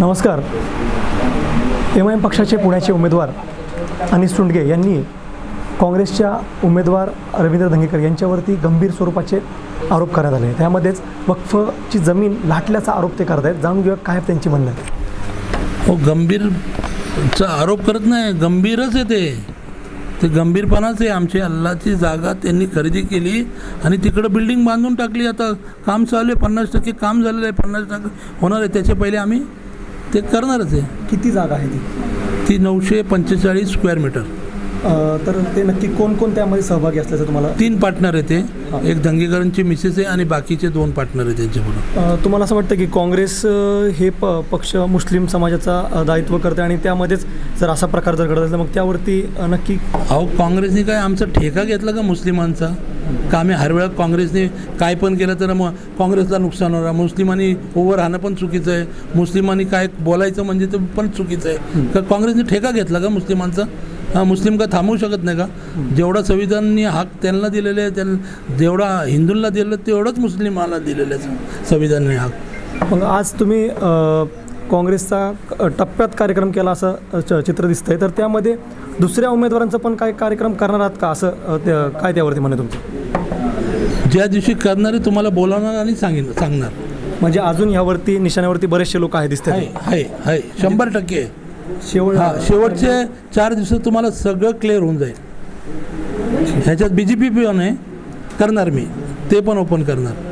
नमस्कार. M I am पक्षाचे पुण्याचे उमेदवार अनिस सुंडगे यांनी काँग्रेसच्या उमेदवार रवींद्र धंगेकर यांच्यावरती गंभीर स्वरूपाचे आरोप करण्यात आले. त्यामध्येच वक्फची जमीन लाटल्याचा आरोप ते करत आहेत. जाणून घेऊया काय त्यांची म्हणणं आहे हो गंभीरचा आरोप करत नाही. गंभीरच आहे ते. ते गंभीरपणाच आहे. आमची अल्लाची जागा त्यांनी खरेदी केली आणि तिकडं बिल्डिंग बांधून टाकली. आता काम चालू आहे. पन्नास टक्के काम झालेलं आहे. पन्नास टक्के होणार आहे. त्याच्या पहिले आम्ही ते करणारच आहे. किती जागा आहे ती? ती नऊशे पंचेचाळीस स्क्वेअर मीटर तर ते नक्की कोण कोण त्यामध्ये सहभागी असल्याचं तुम्हाला तीन पार्टनर आहे ते. एक दंगेकरांची मिसेस आहे आणि बाकीचे दोन पार्टनर आहे त्यांच्याकडून. तुम्हाला असं वाटतं की काँग्रेस हे प पक्ष मुस्लिम समाजाचा दायित्व करते आणि त्यामध्येच जर असा प्रकार जर घडत असेल मग त्यावरती नक्की अहो काँग्रेसने काय आमचा ठेका घेतला का मुस्लिमांचा? का आम्ही हर वेळा काँग्रेसने काय पण केलं तर मग काँग्रेसला नुकसान होणार? मुस्लिमांनी उभं राहणं पण चुकीचं आहे. मुस्लिमांनी काय बोलायचं म्हणजे ते पण चुकीचं आहे. का काँग्रेसने ठेका घेतला का मुस्लिमांचा? हा मुस्लिम का थांबवू शकत नाही का? जेवढा संविधाननी हक त्यांना दिलेले आहे त्यां जेवढा हिंदूंना दिलं तेवढंच मुस्लिमांना दिलेलं आहे संविधानाने हक मग आज तुम्ही काँग्रेसचा टप्प्यात कार्यक्रम केला असं चित्र दिसतंय. तर त्यामध्ये दुसऱ्या उमेदवारांचा पण काय कार्यक्रम करणार आहात का? असं काय त्यावरती म्हणणं आहे तुमचं? ज्या दिवशी करणारे तुम्हाला बोलावणार आणि सांगेन सांगणार. म्हणजे अजून ह्यावरती निशाण्यावरती बरेचसे लोक आहे दिसतात आहे आहे आहे. शंभर टक्के. शेवट हा शेवटचे चार दिवसात तुम्हाला सगळं क्लिअर होऊन जाईल. ह्याच्यात बी जे पी पण आहे करणार मी. ते पण ओपन करणार.